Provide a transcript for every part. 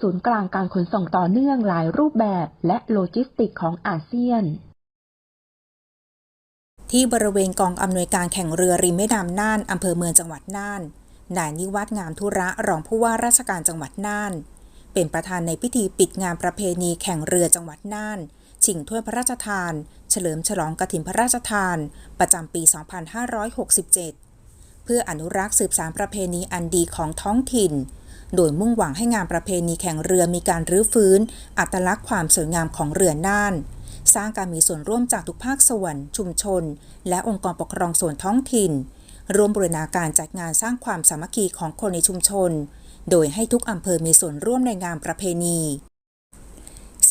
ศูนย์กลางการขนส่งต่อเนื่องหลายรูปแบบและโลจิสติกของอาเซียน ที่บริเวณกองอำนวยการแข่งเรือริมแม่น้ำน่านอำเภอเมืองจังหวัดน่านนายนิวัฒน์งามธุระรองผู้ว่าราชการจังหวัดน่าน เป็นประธานในพิธีปิดงานประเพณีแข่งเรือจังหวัดน่านชิงถ้วยพระราชทาน เฉลิมฉลองกฐินพระราชทาน ประจำปี 2567 เพื่ออนุรักษ์สืบสานประเพณีอันดีของท้องถิ่น โดยมุ่งหวังให้งานประเพณีแข่งเรือมีการรื้อฟื้น อัตลักษณ์ความสวยงามของเรือน่าน สร้างการมีส่วนร่วมจากทุกภาคส่วน ชุมชน และองค์กรปกครองส่วนท้องถิ่น ร่วมบรินาการจัดงานสร้างความสามัคคีของคนในชุมชน โดยให้ทุกอำเภอมีส่วนร่วมในงานประเพณี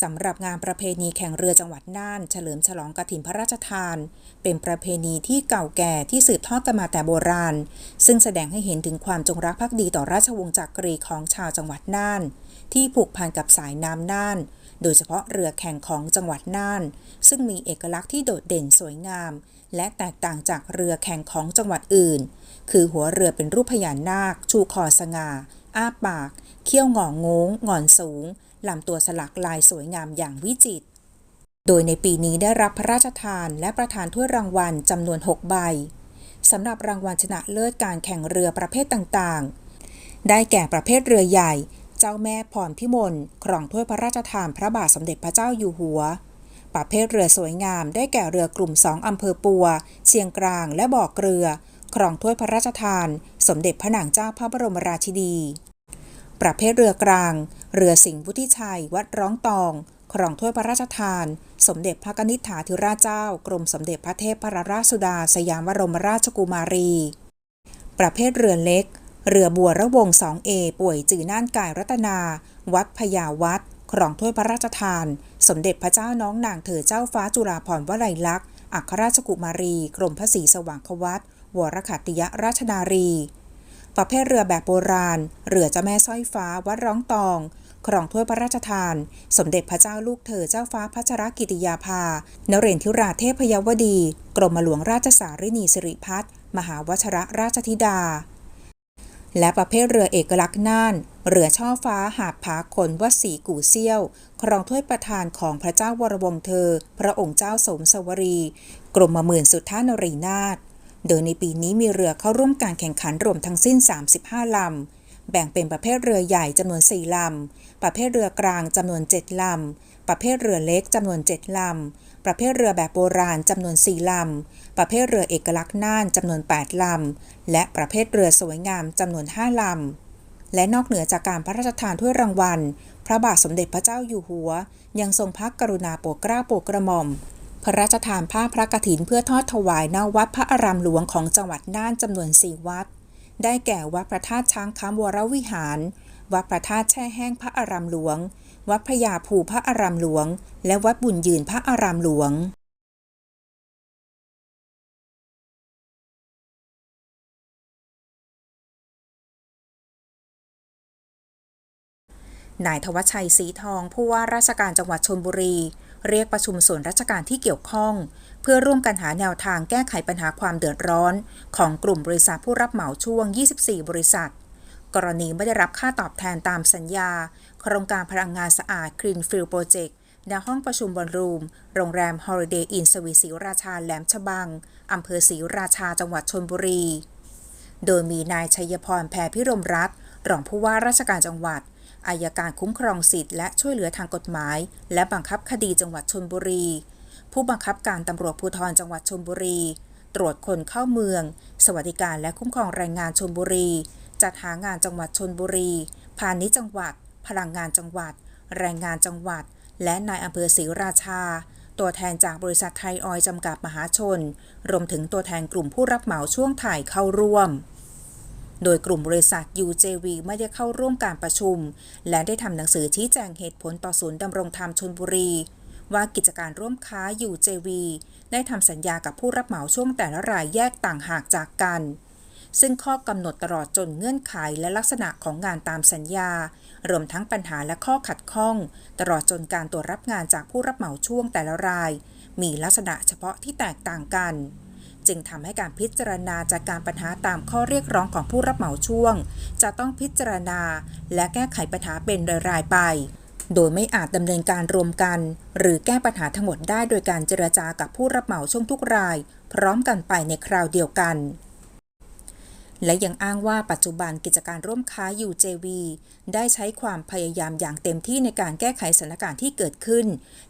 สำหรับงานประเพณีแข่งเรือจังหวัดน่าน เฉลิมฉลองกฐินพระราชทาน เป็นประเพณีที่เก่าแก่ที่สืบทอดกันมาแต่โบราณ ซึ่งแสดงให้เห็นถึงความจงรักภักดีต่อราชวงศ์จักรีของชาวจังหวัดน่าน ที่ผูกพันกับสายน้ำน่าน โดยเฉพาะเรือแข่งของจังหวัดน่าน ซึ่งมีเอกลักษณ์ที่โดดเด่นสวยงาม และแตกต่างจากเรือแข่งของจังหวัดอื่น คือหัวเรือเป็นรูปพญานาค ชูคอสง่าอ้าปาก เขี้ยวงองงงงอนสูง ลำตัวสลักลายสวยงามอย่างวิจิตร โดยในปีนี้ได้รับพระราชทานและประทานถ้วยรางวัลจำนวน 6 ใบสำหรับรางวัลชนะเลิศการแข่งเรือประเภทต่างๆ ได้แก่ประเภทเรือใหญ่ เจ้าแม่พรพิมลครองถ้วยพระราชทานพระบาทสมเด็จพระเจ้าอยู่หัว ประเภทเรือสวยงาม ได้แก่เรือกลุ่มสองอำเภอปัว เชียงกลาง และบ่อเกลือ ครองถ้วยพระราชทาน สมเด็จพระนางเจ้าพระบรมราชินี ประเภทเรือกลาง เรือสิงห์วุฒิชัย วัดร้องตอง ครองถ้วยพระราชทาน สมเด็จพระนิษฐาธิราชเจ้า กรมสมเด็จพระเทพพระราชสุดา สยามบรมราชกุมารี ประเภทเรือเล็ก เรือบัวระวง 2A ป่วยจือน่านกายรัตนา วัดพญาวัดครองถ้วยพระราชทาน สมเด็จพระเจ้าน้องนางเธอเจ้าฟ้าจุฬาภรณ์วลัยลักษณ์อัครราชกุมารี กรมพระศรีสว่างควัตวรขัตติยราชนารี ประเภทเรือแบบโบราณ เรือเจ้าแม่สร้อยฟ้าวัดร้องตอง ครองถ้วยพระราชทาน สมเด็จพระเจ้าลูกเธอเจ้าฟ้าพัชรกิติยาภา นเรนทิราเทพยวดี กรมหลวงราชสารินีสิริพัฒน์มหาวชรราชธิดา และประเภทเรือเอกลักษณ์น่าน เรือช่อฟ้าหาบผาขนวัดศรีกู่เซี่ยว ครองถ้วยประธานของพระเจ้าวรวงศ์เธอ พระองค์เจ้าสมสวรี กรมหมื่นสุทธานรีนาถ โดยในปีนี้มีเรือเข้าร่วมการแข่งขันรวมทั้งสิ้น 35 ลำ แบ่งเป็นประเภทเรือใหญ่จำนวน 4 ลำ ประเภทเรือกลางจำนวน 7 ลำ ประเภทเรือเล็กจำนวน 7 ลำ ประเภทเรือแบบโบราณจำนวน 4 ลำ ประเภทเรือเอกลักษณ์น่านจำนวน 8 ลำ และประเภทเรือสวยงามจำนวน 5 ลำและนอกเหนือจากการพระราชทานถ้วยรางวัล พระบาทสมเด็จพระเจ้าอยู่หัว ยังทรงพระกรุณาโปรดเกล้าโปรดกระหม่อม พระราชทานผ้าพระกฐินเพื่อทอดถวายณวัดพระอารามหลวงของจังหวัดน่านจำนวน4วัด ได้แก่วัดพระธาตุช้างคำวรวิหาร วัดพระธาตุแช่แห้งพระอารามหลวง วัดพระยาภูพระอารามหลวง และวัดบุญยืนพระอารามหลวงนายทวัชชัยศรีทองผู้ว่าราชการจังหวัดชลบุรี เรียกประชุมส่วนราชการที่เกี่ยวข้อง เพื่อร่วมกันหาแนวทางแก้ไขปัญหาความเดือดร้อน ของกลุ่มบริษัทผู้รับเหมาช่วง 24 บริษัท กรณีไม่ได้รับค่าตอบแทนตามสัญญา โครงการพลังงานสะอาด Green Field Project ณห้องประชุมบอลรูม โรงแรม Holiday Inn สวีศรีราชาแหลมฉบัง อำเภอศรีราชาจังหวัดชลบุรี โดยมีนายชัยพรแพรพิรมรัตน์รองผู้ว่าราชการจังหวัด อายการคุ้มครองสิทธิ์และช่วยเหลือทางกฎหมาย และบังคับคดีจังหวัดชลบุรี ผู้บังคับการตำรวจภูธรจังหวัดชลบุรี ตรวจคนเข้าเมือง สวัสดิการและคุ้มครองแรงงานชลบุรี จัดหางานจังหวัดชลบุรี พาณิชย์จังหวัด พลังงานจังหวัด แรงงานจังหวัด และนายอำเภอศรีราชา ตัวแทนจากบริษัทไทยออยจำกัดมหาชน รวมถึงตัวแทนกลุ่มผู้รับเหมาช่วงถ่ายเข้าร่วม โดยกลุ่มบริษัท UJV ไม่ได้เข้าร่วมการประชุม และได้ทำหนังสือชี้แจงเหตุผลต่อศูนย์ดำรงธรรมชนบุรี ว่ากิจการร่วมค้า UJV ได้ทำสัญญากับผู้รับเหมาช่วงแต่ละรายแยกต่างหากจากกัน ซึ่งข้อกำหนดตลอดจนเงื่อนไขและลักษณะของงานตามสัญญา รวมทั้งปัญหาและข้อขัดข้อง ตลอดจนการตรวจรับงานจากผู้รับเหมาช่วงแต่ละราย มีลักษณะเฉพาะที่แตกต่างกัน จึงทำให้การพิจารณาจากการปัญหาตามข้อเรียกร้องของผู้รับเหมาช่วง จะต้องพิจารณา และแก้ไขปัญหาเป็นรายๆไป โดยไม่อาจดำเนินการรวมกัน หรือแก้ปัญหาทั้งหมดได้โดยการเจรจากับผู้รับเหมาช่วงทุกราย พร้อมกันไปในคราวเดียวกัน และยังอ้างว่าปัจจุบันกิจการร่วมค้า UJV ได้ใช้ความพยายามอย่างเต็มที่ในการแก้ไขสถานการณ์ที่เกิดขึ้น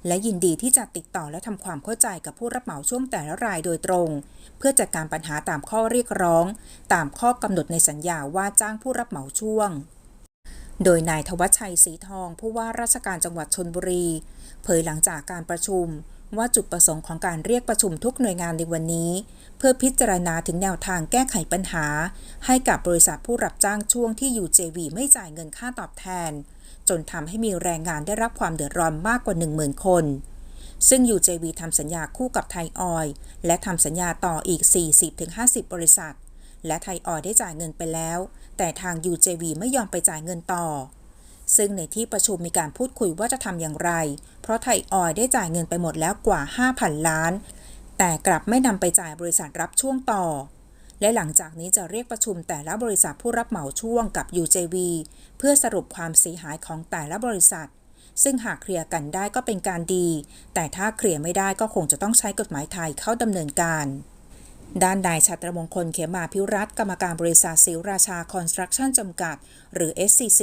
และยินดีที่จะติดต่อและทำความเข้าใจกับผู้รับเหมาช่วงแต่ละรายโดยตรง เพื่อจัดการปัญหาตามข้อเรียกร้อง ตามข้อกำหนดในสัญญาว่าจ้างผู้รับเหมาช่วงโดยนายทวัชชัยศรีทอง ผู้ว่าราชการจังหวัดชนบุรี เผยหลังจากการประชุม ว่าจุดประสงค์ของการเรียกประชุมทุกหน่วยงานในวันนี้ เพื่อพิจารณาถึงแนวทางแก้ไขปัญหา ให้กับบริษัทผู้รับจ้างช่วงที่ UJV ไม่จ่ายเงินค่าตอบแทน จนทำให้มีแรงงานได้รับความเดือดร้อนมากกว่า 10,000 คน ซึ่ง UJV ทำสัญญาคู่กับไทยออยและทำสัญญาต่ออีก 40-50 บริษัท และไทยออยได้จ่ายเงินไปแล้ว แต่ทาง UJV ไม่ยอมไปจ่ายเงินต่อ ซึ่งในที่ประชุมมีการพูดคุยว่าจะทำอย่างไร เพราะไทยออยได้จ่ายเงินไปหมดแล้วกว่า 5,000 ล้าน แต่กลับไม่นำไปจ่ายบริษัทรับช่วงต่อ และหลังจากนี้จะเรียกประชุมแต่ละบริษัทผู้รับเหมาช่วงกับ UJV เพื่อสรุปความเสียหายของแต่ละบริษัท ซึ่งหากเคลียร์กันได้ก็เป็นการดี แต่ถ้าเคลียร์ไม่ได้ก็คงจะต้องใช้กฎหมายไทยเข้าดำเนินการด้านนายชัตรมงคลเขมาพิรัตน์กรรมการบริษัทศิวราชาคอนสตรักชั่นจำกัด หรือ SCC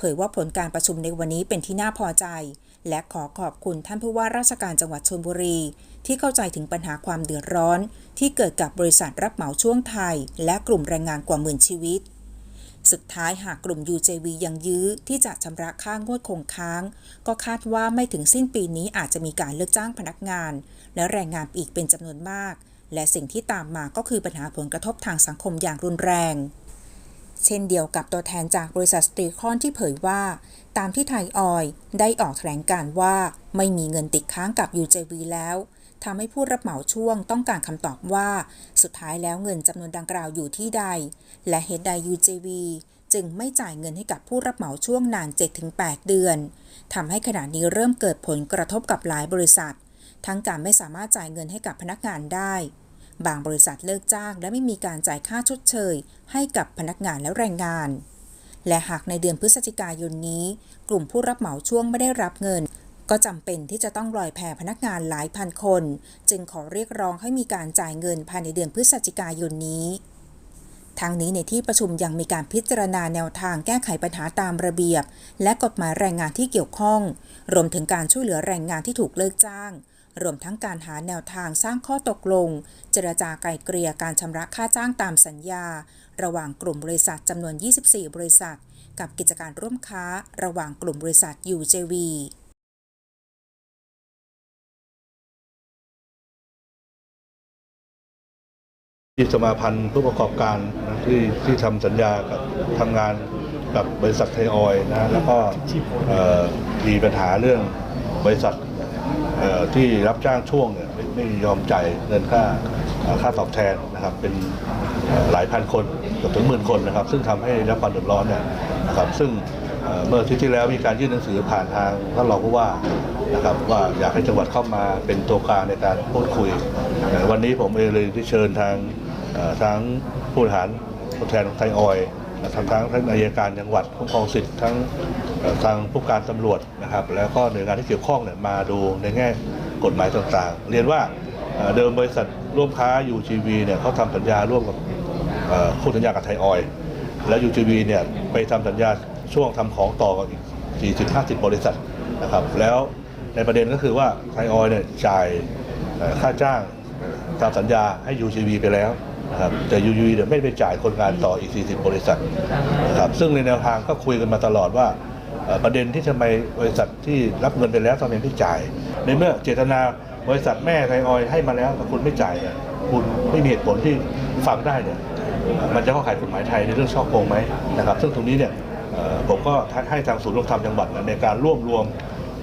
เผยว่าผลการประชุมในวันนี้เป็นที่น่าพอใจ และขอขอบคุณท่านผู้ว่าราชการจังหวัดชลบุรี ที่เข้าใจถึงปัญหาความเดือดร้อน ที่เกิดกับบริษัทรับเหมาช่วงไทย และกลุ่มแรงงานกว่าหมื่นชีวิต สุดท้ายหากกลุ่ม UJV ยังยื้อที่จะชำระค่างวดคงค้าง ก็คาดว่าไม่ถึงสิ้นปีนี้อาจจะมีการเลิกจ้างพนักงาน และแรงงานอีกเป็นจำนวนมาก และสิ่งที่ตามมาก็คือปัญหาผลกระทบทางสังคมอย่างรุนแรง เช่นเดียวกับตัวแทนจากบริษัทสตรีคอนที่เผยว่า ตามที่ไทยออยล์ได้ออกแถลงการว่าไม่มีเงินติดค้างกับ UJV แล้วทำให้ผู้รับเหมาช่วงต้องการคำตอบว่า สุดท้ายแล้วเงินจำนวนดังกล่าวอยู่ที่ใด และเหตุใด UJV จึงไม่จ่ายเงินให้กับผู้รับเหมาช่วงนาน 7-8 เดือนทำให้ขณะนี้เริ่มเกิดผลกระทบกับหลายบริษัท ทั้งการไม่สามารถจ่ายเงินให้กับพนักงานได้ บางบริษัทเลิกจ้าง และไม่มีการจ่ายค่าชดเชย ให้กับพนักงานและแรงงาน และหากในเดือนพฤศจิกายนนี้ กลุ่มผู้รับเหมาช่วงไม่ได้รับเงิน ก็จำเป็นที่จะต้องลอยแพพนักงานหลายพันคน จึงขอเรียกร้องให้มีการจ่ายเงินภายในเดือนพฤศจิกายนนี้ทางนี้ในที่ประชุมยังมีการพิจารณาแนวทางแก้ไขปัญหาตามระเบียบ และกฎหมายแรงงานที่เกี่ยวข้อง รวมถึงการช่วยเหลือแรงงานที่ถูกเลิกจ้าง รวมทั้งการหาแนวทางสร้างข้อตกลง เจรจาไกลเกลี่ยการชำระค่าจ้างตามสัญญา ระหว่างกลุ่มบริษัทจำนวน 24 บริษัท กับกิจการร่วมค้า ระหว่างกลุ่มบริษัท UJV ที่สมาพันธ์ผู้ประกอบการนะที่ที่ทำสัญญากับทำงานกับบริษัทไทยออยนะแล้วก็มีปัญหาเรื่องบริษัท ที่รับจ้างช่วงเนี่ยไม่ยอมจ่ายเงินค่าค่าตอบแทนนะครับเป็นหลายพันคนเกือบถึงหมื่นคนนะครับ ซึ่งทำให้รับความเดือดร้อนเนี่ยนะครับซึ่งเมื่ออาที่ที่แล้วมีการยื่นหนังสือผ่านทางท่านรองผู้ว่านะครับว่าอยากให้จังหวัดเข้ามาเป็นตัวกลางในการพูดคุย วันนี้ผมเองเลยได้เชิญทางทั้งผู้บริหารตัวแทนของไทยออย นะครับทั้งทั้งอัยการจังหวัดคุ้มครองสิทธิ์ทั้งทางผู้การตำรวจนะครับ แล้วก็หน่วยงานที่เกี่ยวข้องเนี่ยมาดูในแง่กฎหมายต่างๆ เรียนว่าเดิมบริษัทร่วมค้า UGV เนี่ยเขาทำสัญญาร่วมกับคู่สัญญากับไทยออยล์แล้ว UGV เนี่ยไปทำสัญญาช่วงทำของต่อกับอีก40-50 บริษัทนะครับ แล้วในประเด็นก็คือว่าไทยออยล์เนี่ยจ่ายค่าจ้างตามสัญญาให้ UGV ไปแล้ว นะครับแต่ UGV เนี่ยไม่ไปจ่ายคนงานต่ออีก 40 บริษัทนะครับซึ่งในแนวทางก็คุยกันมาตลอดว่าประเด็นที่ทำไมบริษัทที่รับเงินไปแล้วทำไมไม่จ่าย ในเมื่อเจตนาบริษัทแม่ไทยออยให้มาแล้วแต่คุณไม่จ่ายเนี่ยคุณไม่มีเหตุผลที่ฟังได้เนี่ยมันจะเข้าข่ายกฎหมายไทยในเรื่องช่อโกงไหมนะครับ ซึ่งตรงนี้เนี่ยผมก็ให้ทางศูนย์ร่วมธรรมจังหวัดในการร่วมรวม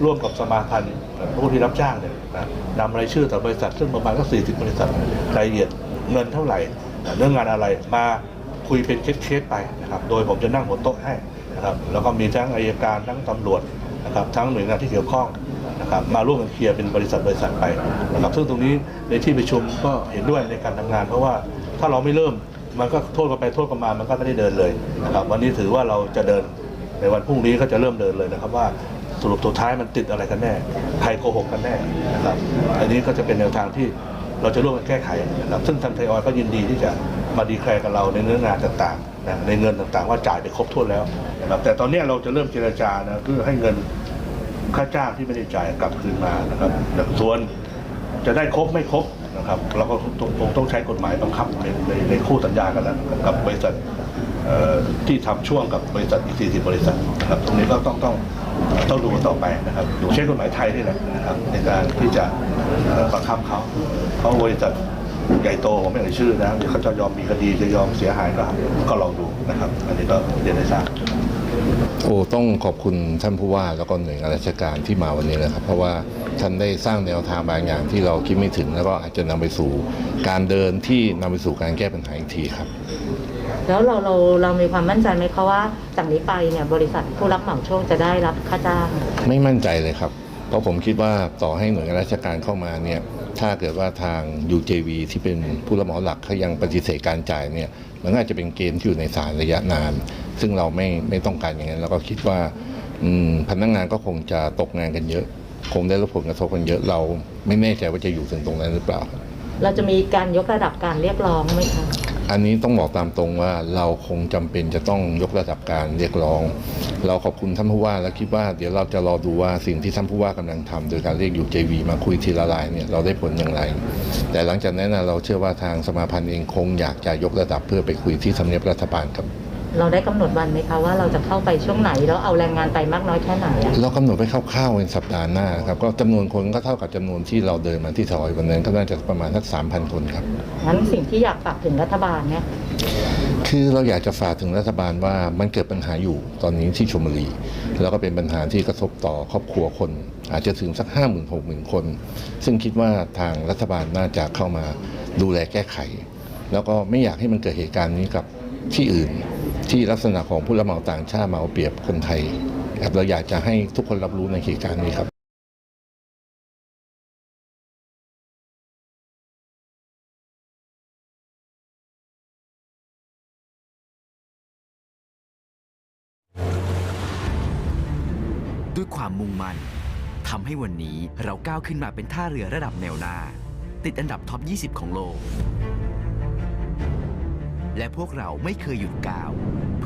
ร่วมกับสมาพันธ์ผู้ที่รับจ้างเนี่ยนำรายชื่อแต่บริษัทซึ่งประมาณก็40 บริษัทรายละเอียด เงินเท่าไหร่เรื่องงานอะไรมาคุยเป็นเคสๆไปนะครับ โดยผมจะนั่งหัวโต๊ะให้นะครับแล้วก็มีทั้งอายการทั้งตำรวจนะครับทั้งหน่วยงานที่เกี่ยวข้องนะครับมาร่วมกันเคลียร์เป็นบริษัทบริษัทไปนะครับซึ่งตรงนี้ในที่ประชุมก็เห็นด้วยในการทำงาน เพราะว่าถ้าเราไม่เริ่มมันก็โทษกันไปโทษกันมามันก็ไม่ได้เดินเลยนะครับวันนี้ถือว่าเราจะเดินในวันพรุ่งนี้ก็จะเริ่มเดินเลยนะครับว่าสรุปสุดท้ายมันติดอะไรกันแน่ ใครโกหกกันแน่นะครับ อันนี้ก็จะเป็นแนวทางที่ เราจะร่วมกันแก้ไขนะครับซึ่งทางไทยออยก็ยินดีที่จะมาดีแคลร์กับเราในเนื้องานต่างๆนะในเงินต่างๆ ว่าจ่ายไปครบถ้วนแล้วนะครับแต่ตอนนี้เราจะเริ่มเจรจานะเพื่อให้เงินค่าจ้างที่ไม่ได้จ่ายกลับคืนมานะครับส่วนจะได้ครบไม่ครบนะครับเราก็คงต้องใช้กฎหมายบังคับในในในคู่สัญญากันแล้วกับบริษัทที่ทำช่วงกับบริษัทอีก 40 บริษัทนะครับตรงนี้ก็ต้องต้องต้องดูต่อไปนะครับดูใช้กฎหมายไทยนี่แหละนะครับในการที่จะ บังคับเขาเขาบริษัทใหญ่โตผมไม่เอ่ยชื่อนะเขาจะยอมมีคดีจะยอมเสียหายก็ก็ลองดูนะครับ อันนี้ก็เรียนให้ทราบโอ้ต้องขอบคุณท่านผู้ว่าแล้วก็หน่วยงานราชการที่มาวันนี้นะครับ เพราะว่าท่านได้สร้างแนวทางบางอย่างที่เราคิดไม่ถึง แล้วก็อาจจะนำไปสู่การเดินที่นำไปสู่การแก้ปัญหาอีกทีครับ แล้วเราเราเรามีความมั่นใจไหมคะว่าจากนี้ไปเนี่ยบริษัทผู้รับเหมาโชคจะได้รับค่าจ้าง ไม่มั่นใจเลยครับ เพราะผมคิดว่าต่อให้หน่วยงานราชการเข้ามาเนี่ยถ้าเกิดว่าทาง UJV ที่เป็นผู้รับเหมาหลักเขายังปฏิเสธการจ่ายเนี่ยมันอาจจะเป็นเกณฑ์ที่อยู่ในศาลระยะนาน ซึ่งเราไม่ไม่ต้องการอย่างนั้นแล้วก็คิดว่าพนักงานก็คงจะตกงานกันเยอะ คงได้รับผลกระทบกันเยอะเราไม่แน่ใจว่าจะอยู่ถึงตรงนั้นหรือเปล่า เราจะมีการยกระดับการเรียกร้องไหมคะ อันนี้ต้องบอกตามตรงว่าเราคงจำเป็นจะต้องยกระดับการเรียกร้อง เราขอบคุณท่านผู้ว่าและคิดว่าเดี๋ยวเราจะรอดูว่าสิ่งที่ท่านผู้ว่ากำลังทำโดยการเรียกอยู่ JV มาคุยทีละรายเนี่ยเราได้ผลอย่างไร แต่หลังจากนั้นนะเราเชื่อว่าทางสมาพันธ์เองคงอยากจะยกระดับเพื่อไปคุยที่ทำเนียบรัฐบาลครับ เราได้กำหนดวันไหมคะว่าเราจะเข้าไปช่วงไหน แล้วเอาแรงงานไปมากน้อยแค่ไหนอะเรากำหนดไว้คร่าวๆเป็นสัปดาห์หน้าครับก็จำนวนคนก็เท่ากับจำนวนที่เราเดินมาที่ซอยวันนั้นก็น่าจะประมาณสักสามพันคนครับงั้นสิ่งที่อยากฝากถึงรัฐบาลเนี่ยคือเราอยากจะฝากถึงรัฐบาลว่ามันเกิดปัญหาอยู่ตอนนี้ที่ชลบุรี แล้วก็เป็นปัญหาที่กระทบต่อครอบครัวคน อาจจะถึงสักห้าหมื่นหกหมื่นคน ซึ่งคิดว่าทางรัฐบาลน่าจะเข้ามาดูแลแก้ไข แล้วก็ไม่อยากให้มันเกิดเหตุการณ์นี้กับที่อื่น ที่ลักษณะของผู้รับเหมาต่างชาติมาเอาเปรียบคนไทยครับเราอยากจะให้ทุกคนรับรู้ในเหตุการณ์นี้ครับด้วยความมุ่งมั่นทำให้วันนี้เราก้าวขึ้นมาเป็นท่าเรือระดับแนวหน้า ติดอันดับท็อป 20 ของโลก และพวกเราไม่เคยหยุดก้าว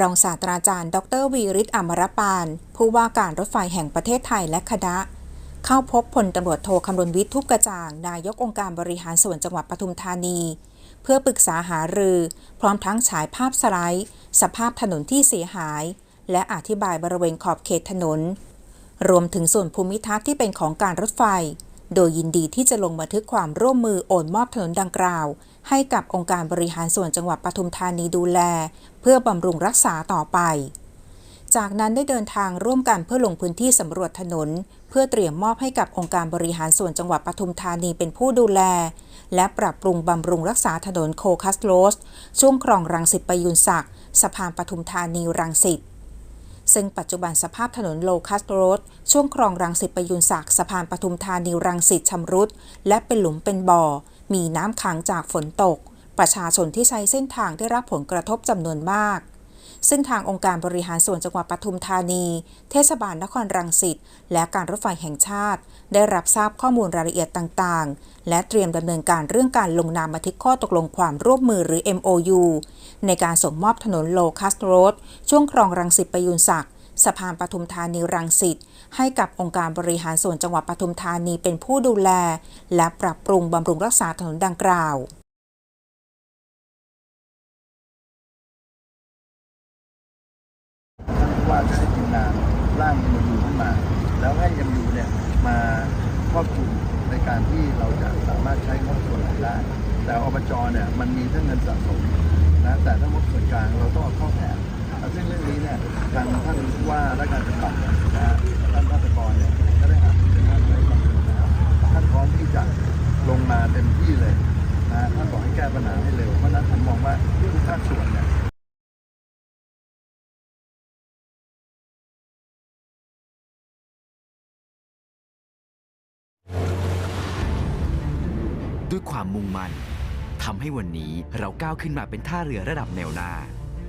รองศาสตราจารย์ ดรวีริศอมรปาน ผู้ว่าการรถไฟแห่งประเทศไทยและคณะ เข้าพบพลตำรวจโทคำรณวิทย์ทุกกระจ่าง นายกองค์การบริหารส่วนจังหวัดปทุมธานี เพื่อปรึกษาหารือ พร้อมทั้งฉายภาพสไลด์ สภาพถนนที่เสียหาย และอธิบายบริเวณขอบเขตถนน รวมถึงส่วนภูมิทัศน์ที่เป็นของการรถไฟ โดยยินดีที่จะลงบันทึกความร่วมมือโอนมอบถนนดังกล่าว ให้กับองค์การบริหารส่วนจังหวัดปทุมธานีดูแล เพื่อบำรุงรักษาต่อไป จากนั้นได้เดินทางร่วมกันเพื่อลงพื้นที่สำรวจถนน เพื่อเตรียมมอบให้กับองค์การบริหารส่วนจังหวัดปทุมธานีเป็นผู้ดูแล และปรับปรุงบำรุงรักษาถนนโคคัสโลส ช่วงคลองรังสิตประยุนศักดิ์สะพานปทุมธานีรังสิตซึ่งปัจจุบันสภาพถนนโลคัสโรดช่วงคลองรังสิตประยุนศักดิ์สะพานปทุมธานีรังสิตชำรุด และเป็นหลุมเป็นบ่อ มีน้ำขังจากฝนตก ประชาชนที่ใช้เส้นทางได้รับผลกระทบจำนวนมาก ซึ่งทางองค์การบริหารส่วนจังหวัดปทุมธานี เทศบาลนครรังสิต และการรถไฟแห่งชาติ ได้รับทราบข้อมูลรายละเอียดต่างๆ และเตรียมดำเนินการเรื่องการลงนามบันทึกข้อตกลงความร่วมมือหรือ MOU ในการส่งมอบถนนโลคัสโรดช่วงครองรังสิตประยูนศักดิ์สะพานปทุมธานีรังสิต ให้กับองค์การบริหารส่วนจังหวัดปทุมธานีเป็นผู้ดูแล และปรับปรุงบำรุงรักษาถนนดังกล่าวท่านว่าจะได้ทีมงานร่างเอ็มยูขึ้นมา แล้วให้เอ็มยูเนี่ยมาครอบคลุมในการที่เราจะสามารถใช้งบส่วนไหนได้ แต่อบจเนี่ยมันมีทั้งเงินสะสมนะแต่ถ้างบส่วนกลางเราต้องเอาเข้าแผน ซึ่งเรื่องนี้เนี่ยทางท่านผู้ว่าและการจังหวัดเนี่ยนะฮะท่านพัฒกรเนี่ยก็ได้หารือท่านไว้บางส่วนแล้วท่านพร้อมที่จะลงมาเต็มที่เลยนะท่านบอกให้แก้ปัญหาให้เร็วเพราะฉะนั้นผมมองว่าทุกภาคส่วนเนี่ยด้วยความมุ่งมั่นทำให้วันนี้เราก้าวขึ้นมาเป็นท่าเรือระดับแนวหน้า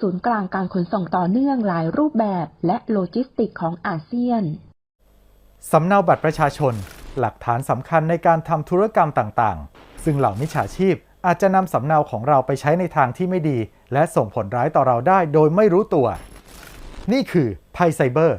ศูนย์กลางการขนส่งต่อเนื่องหลายรูปแบบและโลจิสติกของอาเซียน สำเนาบัตรประชาชน หลักฐานสำคัญในการทำธุรกรรมต่างๆ ซึ่งเหล่ามิจฉาชีพอาจจะนำสำเนาของเราไปใช้ในทางที่ไม่ดี และส่งผลร้ายต่อเราได้โดยไม่รู้ตัว นี่คือภัยไซเบอร์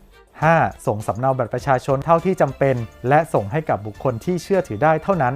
5. ส่งสำเนาบัตรประชาชนเท่าที่จำเป็น และส่งให้กับบุคคลที่เชื่อถือได้เท่านั้น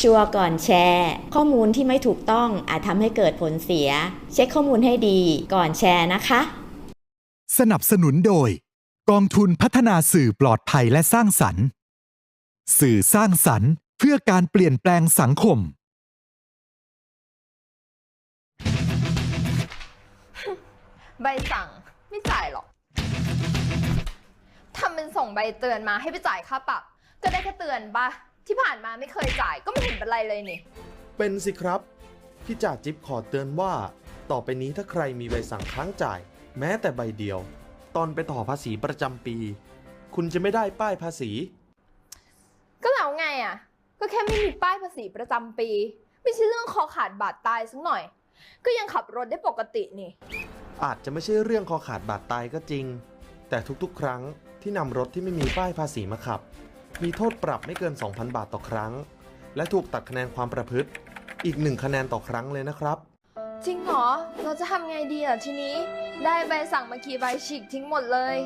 ชัวร์ก่อนแชร์ ข้อมูลที่ไม่ถูกต้องอาจทำให้เกิดผลเสีย เช็คข้อมูลให้ดีก่อนแชร์นะคะ สนับสนุนโดย กองทุนพัฒนาสื่อปลอดภัยและสร้างสรรค์ สื่อสร้างสรรค์ เพื่อการเปลี่ยนแปลงสังคม ใบสั่งไม่จ่ายหรอกทำเป็นส่งใบเตือนมาให้ไปจ่ายค่าปรับ ก็ได้แค่เตือนปะ ที่ผ่านมาไม่เคยจ่ายก็ไม่เห็นเป็นไรเลยนี่ เป็นสิครับ พี่จ่าจิ๊บขอเตือนว่า ต่อไปนี้ถ้าใครมีใบสั่งค้างจ่าย แม้แต่ใบเดียว ตอนไปต่อภาษีประจำปี คุณจะไม่ได้ป้ายภาษี ก็แล้วไงอะ ก็แค่ไม่มีป้ายภาษีประจำปี ไม่ใช่เรื่องคอขาดบาดตายสักหน่อย ก็ยังขับรถได้ปกตินี่ อาจจะไม่ใช่เรื่องคอขาดบาดตายก็จริง แต่ทุกๆ ครั้งที่นำรถที่ไม่มีป้ายภาษีมาขับ มีโทษปรับไม่เกิน 2,000 บาทต่อครั้ง และถูกตัดคะแนนความประพฤติ อีกหนึ่งคะแนนต่อครั้งเลยนะครับ จริงเหรอ เราจะทำไงดีอะทีนี้ ได้ใบสั่งมากี่ใบฉีกทิ้งหมดเลย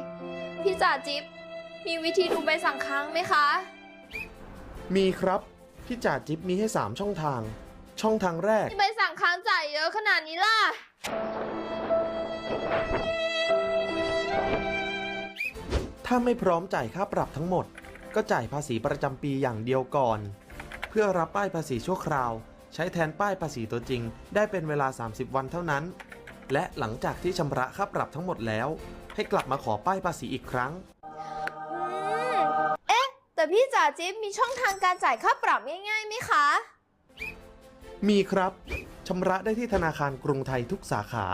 พี่จ่าจิ๊บมีวิธีดูใบสั่งค้างไหมคะ มีครับ พี่จ่าจิ๊บมีให้ 3 ช่องทาง ช่องทางแรก ใบสั่งค้างจ่ายเยอะขนาดนี้ล่ะ ถ้าไม่พร้อมจ่ายค่าปรับทั้งหมด ก็จ่ายภาษีประจำปีอย่างเดียวก่อน เพื่อรับป้ายภาษีชั่วคราว ใช้แทนป้ายภาษีตัวจริง ได้เป็นเวลา 30 วันเท่านั้น และหลังจากที่ชำระค่าปรับทั้งหมดแล้ว ให้กลับมาขอป้ายภาษีอีกครั้งอืมเอ๊ะ แต่พี่จ่าจิ๊บมีช่องทางการจ่ายค่าปรับง่ายๆไหมคะ มีครับชำระได้ที่ธนาคารกรุงไทยทุกสาขา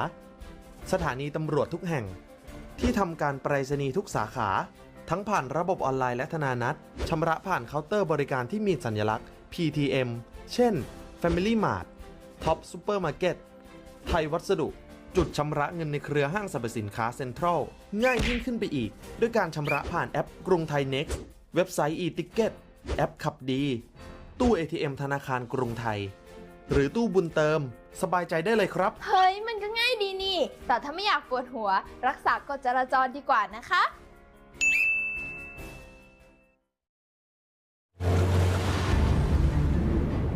สถานีตำรวจทุกแห่ง ที่ทำการไปรษณีย์ทุกสาขา ทั้งผ่านระบบออนไลน์และธนานัตชำระผ่านเคาน์เตอร์บริการที่มีสัญลักษณ์ PTM เช่น Family Mart Top Supermarket ไทยวัสดุ จุดชำระเงินในเครือห้างสรรพสินค้าเซ็นทรัลง่ายยิ่งขึ้นไปอีก ด้วยการชำระผ่านแอปกรุงไทย Next เว็บไซต์ e-ticket แอปขับดี ตู้ ATM ธนาคารกรุงไทย หรือตู้บุญเติม สบายใจได้เลยครับ เฮ้ย มันก็ง่ายดีนี่ แต่ถ้าไม่อยากปวดหัว รักษากฎจราจรดีกว่านะคะ